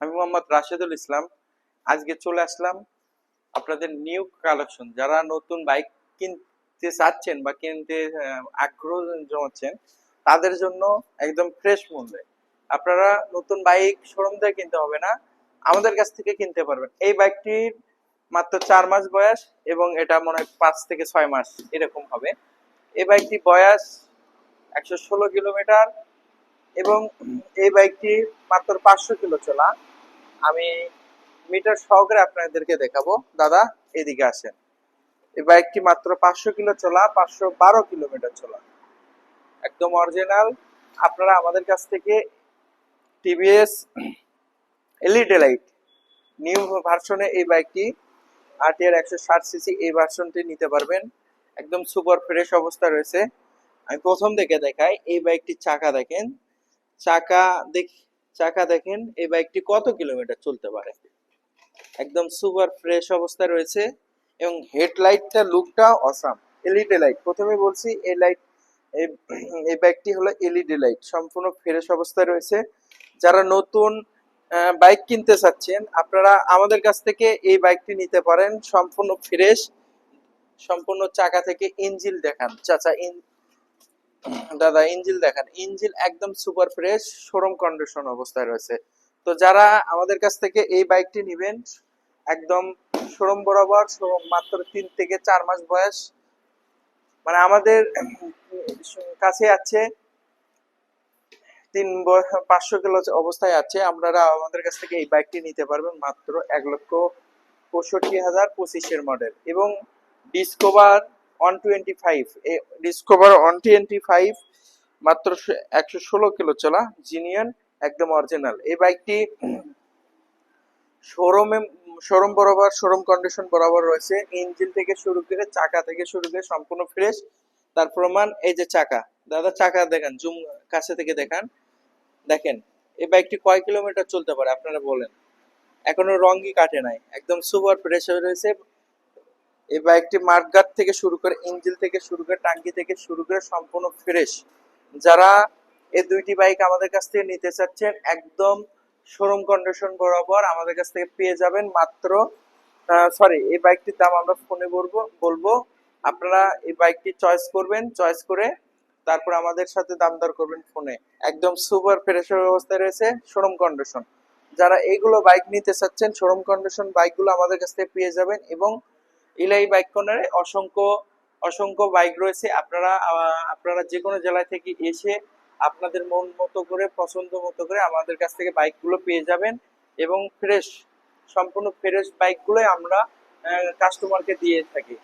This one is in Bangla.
আমি মোহাম্মদ রাশেদুল ইসলাম। আজকে চলে আসলাম আপনাদের নিউ কালেকশন যারা নতুন বাইক কিনতে চাচ্ছেন বা কিনতে আগ্রহ জমাচ্ছেন, তাদের জন্য একদম ফ্রেশ মূল্যে। আপনারা নতুন বাইক শোরুম থেকে কিনতে হবে না, আমাদের কাছ থেকে কিনতে পারবেন। এই বাইকটির মাত্র চার মাস বয়স এবং এটা মনে হয় পাঁচ থেকে ছয় মাস এরকম হবে। এই বাইকটি বয়স একশো ষোলো কিলোমিটার এবং এই বাইকটি মাত্র পাঁচশো কিলো চলা। আমি মিটার সহকারে আপনাদেরকে দেখাবো। দাদা, এদিকে আসেন। এই বাইকটি মাত্র পাঁচশো কিলো চলা, পাঁচশো বারো কিলোমিটার চলা। একদম অরিজিনাল আপনারা আমাদের কাছ থেকে টিভিএস এলইডি লাইট নিউ ভার্সনে এই বাইকটি আরটিআর একশো ষাট সিসি এই ভার্সনটি নিতে পারবেন। একদম সুপার ফ্রেশ অবস্থা রয়েছে। আমি প্রথম থেকে দেখাই, এই বাইকটির চাকা দেখেন। চাকা দেখ চাকা দেখেন, এই বাইকটি কত কিলোমিটার চলতে পারে? একদম সুপার ফ্রেশ অবস্থায় রয়েছে এবং হেডলাইটটা লুকটা অসাম এলইডি লাইট, প্রথমে বলছি এই লাইট, এই বাইকটি হলো এলইডি লাইট, সম্পূর্ণ ফ্রেশ অবস্থায় রয়েছে। যারা নতুন বাইক কিনতে চাচ্ছেন, আপনারা আমাদের কাছ থেকে এই বাইকটি নিতে পারেন। সম্পূর্ণ ফ্রেশ, সম্পূর্ণ চাকা থেকে ইঞ্জিল দেখান। চাচা দাদা, ইঞ্জিল দেখান। ইঞ্জিল একদম সুপার ফ্রেশ শোরুম কন্ডিশন অবস্থায় রয়েছে। তো যারা আমাদের কাছ থেকে এই বাইকটি নেবেন, একদম শোরুম বরাবর শোরুম মাত্র তিন থেকে চার মাস বয়স। মানে আমাদের কাছে আছে, তিন পাঁচশো কিলো অবস্থায় আছে। আপনারা আমাদের কাছ থেকে এই বাইকটি নিতে পারবেন মাত্র এক লক্ষ পঁয়ষট্টি হাজার পঁচিশের মডেল এবং Discover one twenty five Discover one twenty five মাত্র একশো ষোলো কিলো চলা জিনিয়ন একদম অরিজিনাল এই বাইকটি শোরুমে শোরুম বরাবর শোরুম কন্ডিশন বরাবর রয়েছে। ইঞ্জিন থেকে শুরু করে চাকা থেকে শুরু করে সম্পূর্ণ ফ্রেশ তার প্রমাণ এই যে চাকা। দাদা, চাকা দেখেন জুম কাছে থেকে দেখান। দেখেন, এই বাইকটি কয় কিলোমিটার চলতে পারে, আপনারা বলেন। এখনও রঙই কাটে নাই। একদম সুপার ফ্রেশ হয়ে রয়েছে। এই বাইকটি মার্কগার্ড থেকে শুরু করে ইঞ্জিন থেকে শুরু করে টাঙ্কি থেকে শুরু করে সম্পূর্ণ ফ্রেশ। যারা এই দুইটি বাইক আমাদের কাছ থেকে নিতে চাচ্ছেন, একদম শোরুম কন্ডিশন বরাবর আমাদের কাছ থেকে পেয়ে যাবেন মাত্র সরি এই বাইকটির দাম আমরা ফোনে বলব বলব, আপনারা এই বাইকটি চয়েস করবেন চয়েস করে তারপর আমাদের সাথে দাম দর করবেন ফোনে একদম সুপার ফ্রেশ অবস্থায় রয়েছে শোরুম কন্ডিশন যারা এইগুলো বাইক নিতে চাচ্ছেন শোরুম কন্ডিশন বাইকগুলো আমাদের কাছ থেকে পেয়ে যাবেন এবং ইলাই বাইক কর্নারে অসংখ্য অসংখ্য বাইক রয়েছে। আপনারা আপনারা যে কোনো জেলা থেকে এসে আপনাদের মন মতো করে, পছন্দ মতো করে আমাদের কাছ থেকে বাইকগুলো পেয়ে যাবেন এবং ফ্রেশ, সম্পূর্ণ ফ্রেশ বাইকগুলোই আমরা কাস্টমারকে দিয়ে থাকি।